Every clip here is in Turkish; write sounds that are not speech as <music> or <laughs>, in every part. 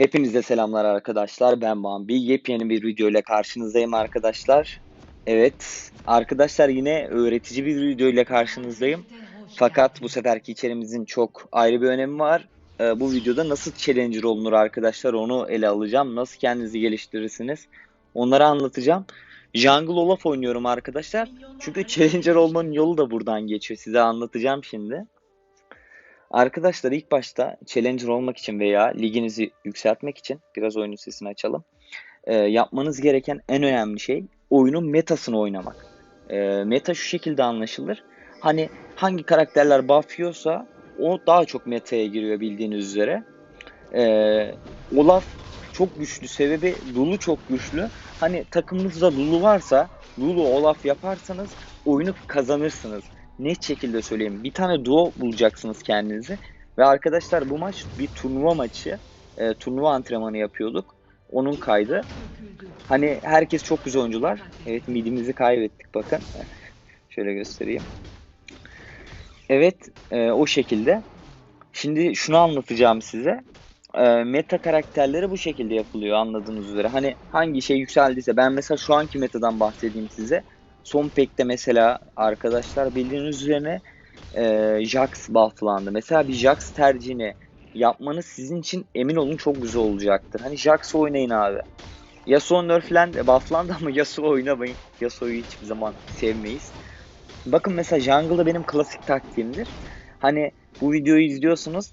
Hepinize selamlar arkadaşlar. Ben Bambi. Yepyeni bir video ile karşınızdayım arkadaşlar. Evet, arkadaşlar yine öğretici bir video ile karşınızdayım. Fakat bu seferki içerimizin çok ayrı bir önemi var. Ee, bu videoda nasıl challenger olunur arkadaşlar onu ele alacağım. Nasıl kendinizi geliştirirsiniz onları anlatacağım. Jungle Olaf oynuyorum arkadaşlar. Çünkü challenger olmanın yolu da buradan geçiyor. Size anlatacağım şimdi. Arkadaşlar ilk başta Challenger olmak için veya liginizi yükseltmek için biraz oyunun sesini açalım. Ee, yapmanız gereken en önemli şey oyunun metasını oynamak. Ee, meta şu şekilde anlaşılır. Hani hangi karakterler buff yiyorsa o daha çok metaya giriyor bildiğiniz üzere. Ee, Olaf çok güçlü sebebi Lulu çok güçlü. Hani takımınızda Lulu varsa Lulu Olaf yaparsanız oyunu kazanırsınız net şekilde söyleyeyim. Bir tane duo bulacaksınız kendinizi. Ve arkadaşlar bu maç bir turnuva maçı. E, turnuva antrenmanı yapıyorduk. Onun kaydı. Hani herkes çok güzel oyuncular. Evet midimizi kaybettik bakın. Şöyle göstereyim. Evet e, o şekilde. Şimdi şunu anlatacağım size. E, meta karakterleri bu şekilde yapılıyor anladığınız üzere. Hani hangi şey yükseldiyse ben mesela şu anki metadan bahsedeyim size. Son pekte mesela arkadaşlar bildiğiniz üzerine e, Jax bufflandı. Mesela bir Jax tercihini yapmanız sizin için emin olun çok güzel olacaktır. Hani Jax oynayın abi. Yasuo nerflendi, bufflandı ama <laughs> Yasuo oynamayın. Yasuo'yu hiçbir zaman sevmeyiz. Bakın mesela jungle'da benim klasik taktiğimdir. Hani bu videoyu izliyorsunuz.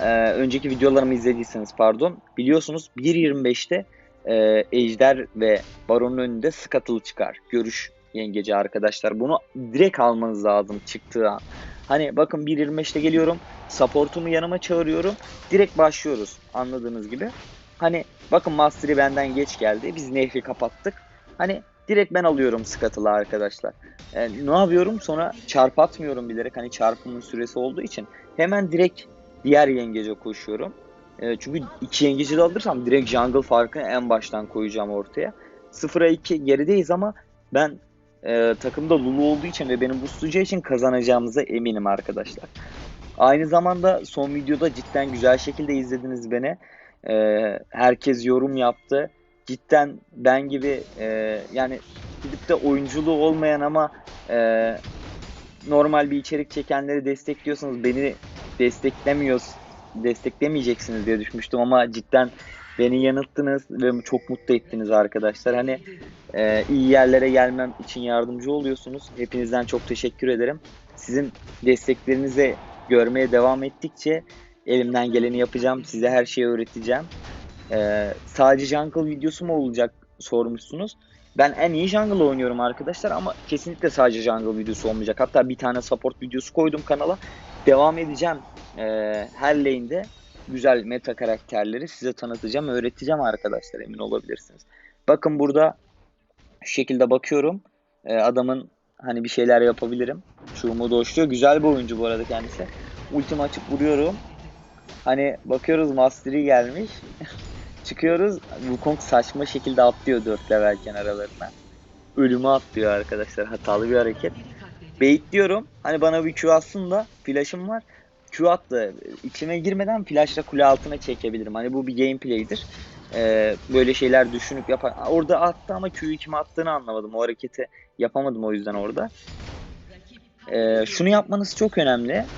E, önceki videolarımı izlediyseniz pardon. Biliyorsunuz 1.25'te e, Ejder ve Baron'un önünde Scuttle çıkar. Görüş yengeci arkadaşlar. Bunu direkt almanız lazım çıktığı an. Hani bakın 1.25'te geliyorum. Supportumu yanıma çağırıyorum. Direkt başlıyoruz anladığınız gibi. Hani bakın Mastery benden geç geldi. Biz nehri kapattık. Hani direkt ben alıyorum Scuttle'ı arkadaşlar. Yani ne yapıyorum? Sonra çarp atmıyorum bilerek. Hani çarpımın süresi olduğu için. Hemen direkt diğer yengece koşuyorum. E, çünkü iki yengeci de alırsam direkt jungle farkını en baştan koyacağım ortaya. 0'a 2 gerideyiz ama ben e, takımda Lulu olduğu için ve benim boostlayacağı için kazanacağımıza eminim arkadaşlar. Aynı zamanda son videoda cidden güzel şekilde izlediniz beni. E, herkes yorum yaptı. Cidden ben gibi e, yani gidip de oyunculuğu olmayan ama e, normal bir içerik çekenleri destekliyorsanız beni desteklemiyoruz desteklemeyeceksiniz diye düşmüştüm ama cidden beni yanılttınız ve çok mutlu ettiniz arkadaşlar. Hani e, iyi yerlere gelmem için yardımcı oluyorsunuz. Hepinizden çok teşekkür ederim. Sizin desteklerinizi görmeye devam ettikçe elimden geleni yapacağım. Size her şeyi öğreteceğim. E, sadece jungle videosu mu olacak sormuşsunuz. Ben en iyi jungle oynuyorum arkadaşlar ama kesinlikle sadece jungle videosu olmayacak. Hatta bir tane support videosu koydum kanala. Devam edeceğim e, her lane'de güzel meta karakterleri size tanıtacağım, öğreteceğim arkadaşlar emin olabilirsiniz. Bakın burada şu şekilde bakıyorum. E, adamın hani bir şeyler yapabilirim. Şu umudu hoşluyor. Güzel bir oyuncu bu arada kendisi. Ultim açıp vuruyorum. Hani bakıyoruz Mastery gelmiş. <laughs> Çıkıyoruz. Wukong saçma şekilde atlıyor 4 levelken aralarına. Ölümü atlıyor arkadaşlar. Hatalı bir hareket. Bait diyorum. Hani bana bir Q aslında flash'ım var. Q attı. İçime girmeden flash'la kule altına çekebilirim. Hani bu bir gameplay'dir. Ee, böyle şeyler düşünüp yapar. Orada attı ama Q'yu kime attığını anlamadım. O hareketi yapamadım o yüzden orada. Ee, şunu yapmanız çok önemli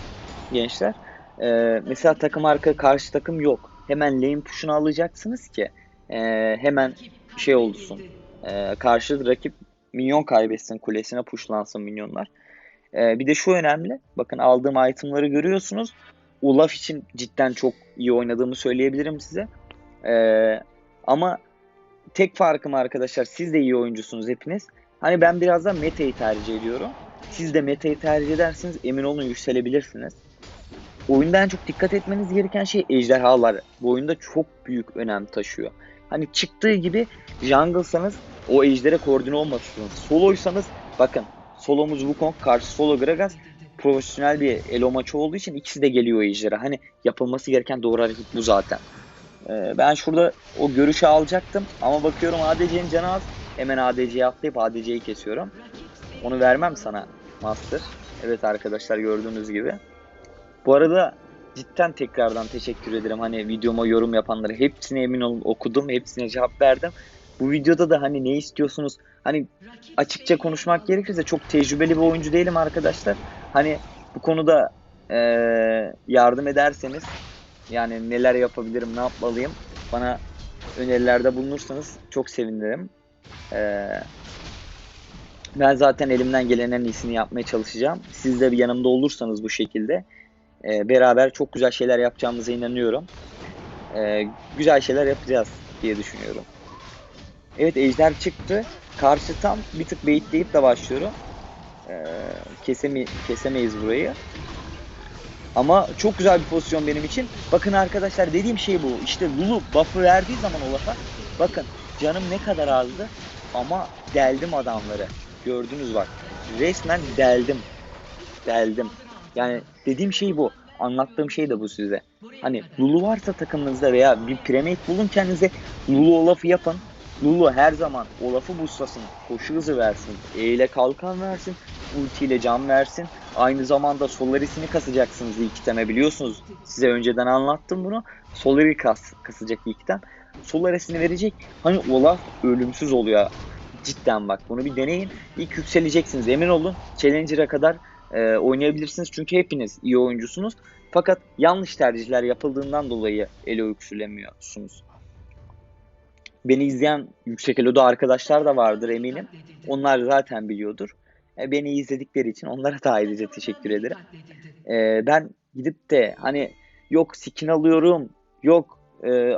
gençler. Ee, mesela takım arka karşı takım yok. Hemen lane push'unu alacaksınız ki e, hemen şey olsun. E, karşı rakip minyon kaybetsin kulesine pushlansın minyonlar. E, bir de şu önemli. Bakın aldığım itemları görüyorsunuz. Olaf için cidden çok iyi oynadığımı söyleyebilirim size. E, ama tek farkım arkadaşlar siz de iyi oyuncusunuz hepiniz. Hani ben biraz da meta'yı tercih ediyorum. Siz de meta'yı tercih edersiniz emin olun yükselebilirsiniz. Oyunda en çok dikkat etmeniz gereken şey ejderhalar. Bu oyunda çok büyük önem taşıyor. Hani çıktığı gibi jungle'sanız o ejdere koordine olmalısınız. Soloysanız bakın solomuz Wukong karşı solo Gragas profesyonel bir elo maçı olduğu için ikisi de geliyor ejdere. Hani yapılması gereken doğru hareket bu zaten. Ee, ben şurada o görüşü alacaktım ama bakıyorum ADC'nin canı az. Hemen ADC'ye atlayıp ADC'yi kesiyorum. Onu vermem sana Master. Evet arkadaşlar gördüğünüz gibi. Bu arada cidden tekrardan teşekkür ederim. Hani videoma yorum yapanlara hepsine emin olun okudum. Hepsine cevap verdim. Bu videoda da hani ne istiyorsunuz? Hani açıkça konuşmak gerekirse çok tecrübeli bir oyuncu değilim arkadaşlar. Hani bu konuda eee, yardım ederseniz yani neler yapabilirim, ne yapmalıyım bana önerilerde bulunursanız çok sevinirim. Eee, ben zaten elimden gelen en iyisini yapmaya çalışacağım. Siz de bir yanımda olursanız bu şekilde eee, beraber çok güzel şeyler yapacağımıza inanıyorum. Eee, güzel şeyler yapacağız diye düşünüyorum. Evet ejder çıktı. Karşı tam bir tık beyitleyip de başlıyorum. Ee, kesemi kesemeyiz burayı. Ama çok güzel bir pozisyon benim için. Bakın arkadaşlar dediğim şey bu. İşte Lulu buff'ı verdiği zaman Olaf'a bakın canım ne kadar azdı ama deldim adamları. Gördünüz bak. Resmen deldim. Deldim. Yani dediğim şey bu. Anlattığım şey de bu size. Hani Lulu varsa takımınızda veya bir Premate bulun kendinize Lulu Olaf'ı yapın. Lulu her zaman Olaf'ı buslasın, koşu hızı versin, E kalkan versin, ulti ile can versin. Aynı zamanda Solaris'ini kasacaksınız ilk iteme biliyorsunuz. Size önceden anlattım bunu. Solaris'i kas, kasacak ilk item. Solaris'ini verecek. Hani Olaf ölümsüz oluyor. Cidden bak bunu bir deneyin. İlk yükseleceksiniz emin olun. Challenger'a kadar e, oynayabilirsiniz. Çünkü hepiniz iyi oyuncusunuz. Fakat yanlış tercihler yapıldığından dolayı ele yükselemiyorsunuz. Beni izleyen yüksek eloda arkadaşlar da vardır eminim. Onlar zaten biliyordur. E, beni izledikleri için onlara da ayrıca teşekkür ederim. E, ben gidip de hani yok skin alıyorum, yok e,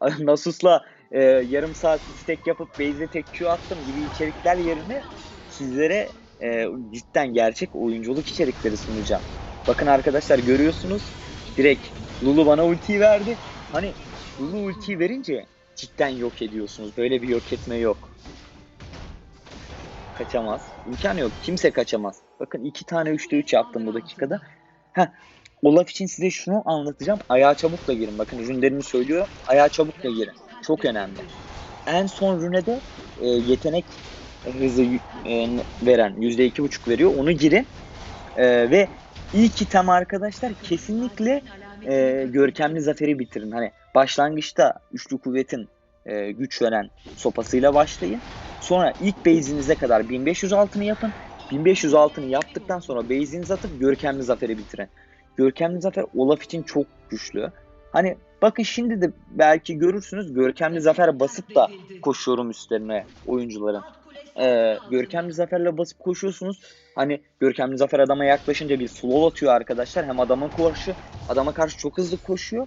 <laughs> Nasus'la e, yarım saat istek yapıp base'e tek Q attım gibi içerikler yerine sizlere e, cidden gerçek oyunculuk içerikleri sunacağım. Bakın arkadaşlar görüyorsunuz direkt Lulu bana ultiyi verdi. Hani Lulu ultiyi verince cidden yok ediyorsunuz. Böyle bir yok etme yok. Kaçamaz. İmkan yok. Kimse kaçamaz. Bakın iki tane 3'te 3 yaptım bu dakikada. Heh, Olaf için size şunu anlatacağım. Ayağa çabukla girin. Bakın ürünlerimi söylüyorum. Ayağa çabukla girin. Çok önemli. En son rünede e, yetenek hızı e, veren %2.5 veriyor. Onu girin. E, ve ilk item arkadaşlar kesinlikle e, görkemli zaferi bitirin. Hani başlangıçta üçlü kuvvetin e, güç veren sopasıyla başlayın. Sonra ilk base'inize kadar 1500 altını yapın. 1500 altını yaptıktan sonra base'inizi atıp görkemli zaferi bitirin. Görkemli zafer Olaf için çok güçlü. Hani bakın şimdi de belki görürsünüz görkemli zafer basıp da koşuyorum üstlerine oyuncuların. Ee, görkemli zaferle basıp koşuyorsunuz. Hani görkemli zafer adama yaklaşınca bir slow atıyor arkadaşlar. Hem adama karşı adama karşı çok hızlı koşuyor.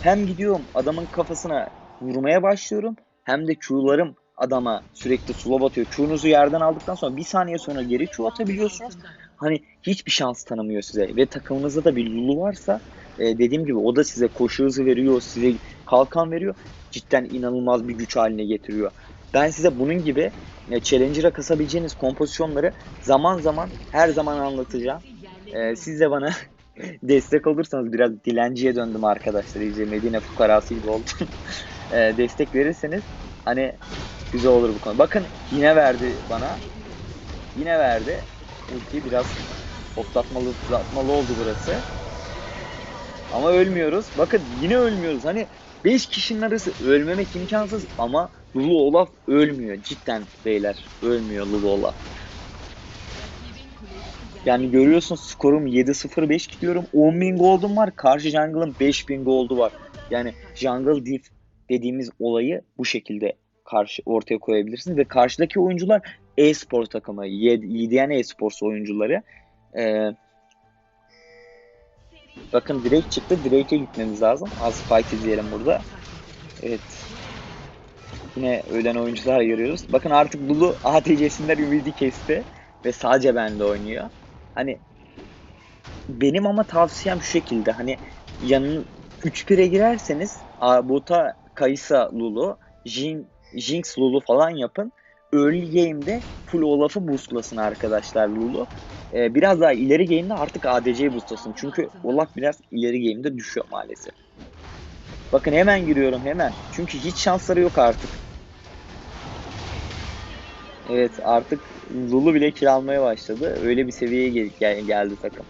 Hem gidiyorum adamın kafasına vurmaya başlıyorum. Hem de Q'larım adama sürekli slow atıyor. Q'nuzu yerden aldıktan sonra bir saniye sonra geri Q atabiliyorsunuz. Hani hiçbir şans tanımıyor size. Ve takımınızda da bir Lulu varsa e, dediğim gibi o da size koşu hızı veriyor, size kalkan veriyor. Cidden inanılmaz bir güç haline getiriyor. Ben size bunun gibi e, Challenger'a kasabileceğiniz kompozisyonları zaman zaman her zaman anlatacağım. E, siz de bana <laughs> destek olursanız biraz dilenciye döndüm arkadaşlar. İyice Medine fukarası gibi oldum. <laughs> e, destek verirseniz hani güzel olur bu konu. Bakın yine verdi bana. Yine verdi. Ultiyi biraz hoplatmalı, hoplatmalı oldu burası. Ama ölmüyoruz. Bakın yine ölmüyoruz. Hani 5 kişinin arası ölmemek imkansız ama Lulu Olaf ölmüyor. Cidden beyler ölmüyor Lulu Olaf. Yani görüyorsunuz skorum 7-0-5 gidiyorum. 10.000 gold'um var. Karşı jungle'ın 5.000 gold'u var. Yani jungle diff dediğimiz olayı bu şekilde karşı ortaya koyabilirsiniz ve karşıdaki oyuncular e-spor takımı, YDN e-sports oyuncuları. Ee, bakın Drake çıktı. Drake'e gitmemiz lazım. Az fight izleyelim burada. Evet. Yine ölen oyuncular görüyoruz. Bakın artık Lulu ADC'sinden ümidi kesti ve sadece bende oynuyor. Hani benim ama tavsiyem şu şekilde hani yanın 3-1'e girerseniz bota Kaysa Lulu, Jin, Jinx Lulu falan yapın. Early game'de full Olaf'ı boostlasın arkadaşlar Lulu. Ee, biraz daha ileri game'de artık ADC'yi boostlasın. Çünkü Olaf biraz ileri game'de düşüyor maalesef. Bakın hemen giriyorum hemen. Çünkü hiç şansları yok artık. Evet artık Lulu bile kiralmaya başladı. Öyle bir seviyeye gel gel geldi takım.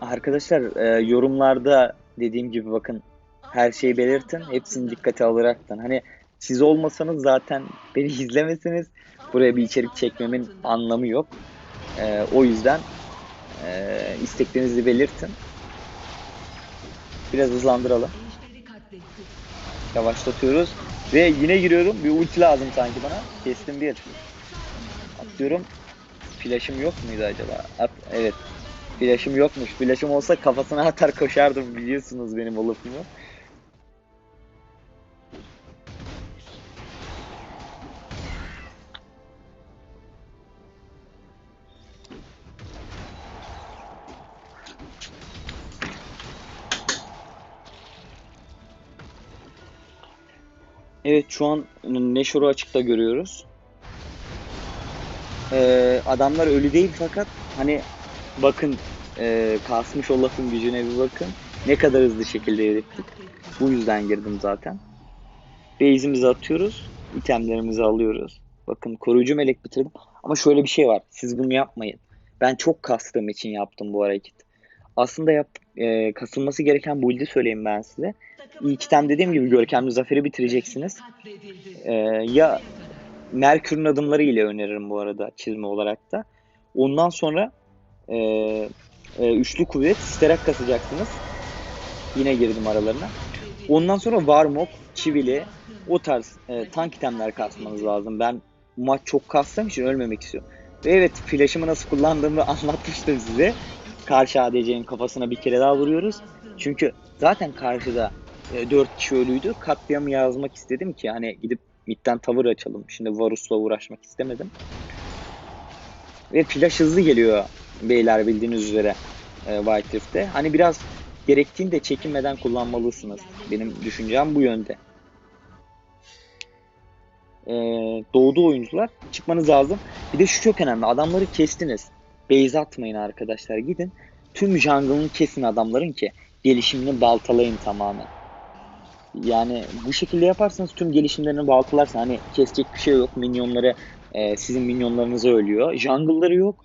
Arkadaşlar e, yorumlarda dediğim gibi bakın her şeyi belirtin. Hepsini dikkate alaraktan. Hani siz olmasanız zaten beni <laughs> izlemesiniz. Buraya bir içerik çekmemin anlamı yok. E, o yüzden e, isteklerinizi belirtin. Biraz hızlandıralım. Yavaşlatıyoruz. Ve yine giriyorum. Bir ulti lazım sanki bana. Kestim bir. Atıyorum. Flash'ım yok muydu acaba? At, evet. Flash'ım yokmuş. Flash'ım olsa kafasına atar koşardım biliyorsunuz benim o lafımı. Evet şu an Neşor'u açıkta görüyoruz. Ee, adamlar ölü değil fakat hani bakın e, kasmış o gücüne bir bakın. Ne kadar hızlı şekilde erittik. Bu yüzden girdim zaten. Base'imizi atıyoruz. itemlerimizi alıyoruz. Bakın koruyucu melek bitirdim. Ama şöyle bir şey var. Siz bunu yapmayın. Ben çok kastığım için yaptım bu hareket. Aslında yap, e, kasılması gereken build'i söyleyeyim ben size. İlk item dediğim gibi görkemli zaferi bitireceksiniz. Ee, ya Merkür'ün adımları ile öneririm bu arada çizme olarak da. Ondan sonra e, e, üçlü kuvvet sterak kasacaksınız. Yine girdim aralarına. Ondan sonra Warmok, Çivili o tarz e, tank itemler kasmanız lazım. Ben maç çok kastığım için ölmemek istiyorum. Ve evet flash'ımı nasıl kullandığımı <laughs> anlatmıştım size. Karşı ADC'nin kafasına bir kere daha vuruyoruz. Çünkü zaten karşıda e, 4 kişi ölüydü. Katliamı yazmak istedim ki hani gidip midden tavır açalım. Şimdi Varus'la uğraşmak istemedim. Ve flash hızlı geliyor beyler bildiğiniz üzere e, White Rift'te. Hani biraz gerektiğinde çekinmeden kullanmalısınız. Benim düşüncem bu yönde. E, doğdu oyuncular. Çıkmanız lazım. Bir de şu çok önemli. Adamları kestiniz. Base atmayın arkadaşlar. Gidin. Tüm jungle'ını kesin adamların ki gelişimini baltalayın tamamen. Yani bu şekilde yaparsanız tüm gelişimlerini baltalarsa hani kesecek bir şey yok. Minyonları e, sizin minyonlarınızı ölüyor. Jungle'ları yok.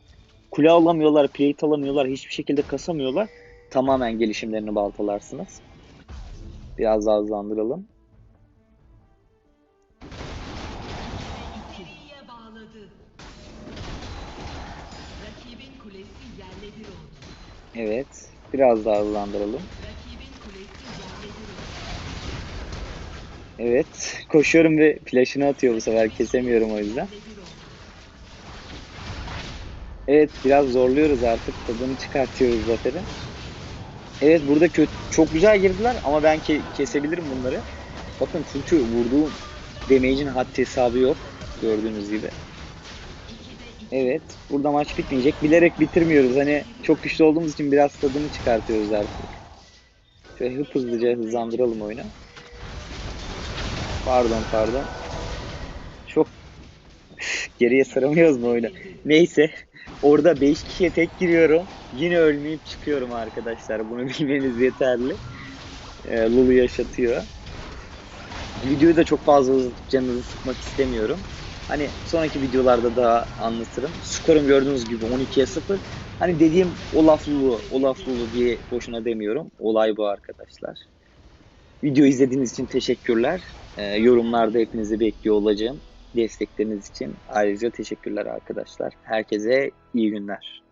Kule alamıyorlar, plate alamıyorlar, hiçbir şekilde kasamıyorlar. Tamamen gelişimlerini baltalarsınız. Biraz daha hızlandıralım. Evet. Biraz daha hızlandıralım. Evet. Koşuyorum ve flash'ını atıyor bu sefer. Kesemiyorum o yüzden. Evet biraz zorluyoruz artık. Tadını çıkartıyoruz zaferi. Evet burada kötü, çok güzel girdiler ama ben ke- kesebilirim bunları. Bakın çünkü vurduğum damage'in haddi hesabı yok. Gördüğünüz gibi. Evet. Burada maç bitmeyecek. Bilerek bitirmiyoruz. Hani çok güçlü olduğumuz için biraz tadını çıkartıyoruz artık. Şöyle hıp hızlıca hızlandıralım oyunu. Pardon pardon. Çok <laughs> geriye saramıyoruz mu oyunu? Neyse. Orada 5 kişiye tek giriyorum. Yine ölmeyip çıkıyorum arkadaşlar. Bunu <laughs> bilmeniz yeterli. Ee, Lulu yaşatıyor. Videoyu da çok fazla uzatıp canınızı sıkmak istemiyorum. Hani sonraki videolarda daha anlatırım. Skorum gördüğünüz gibi 12'ye 0. Hani dediğim o laf Lulu, o laf Lulu diye boşuna demiyorum. Olay bu arkadaşlar. Video izlediğiniz için teşekkürler. Ee, yorumlarda hepinizi bekliyor olacağım. Destekleriniz için ayrıca teşekkürler arkadaşlar. Herkese iyi günler.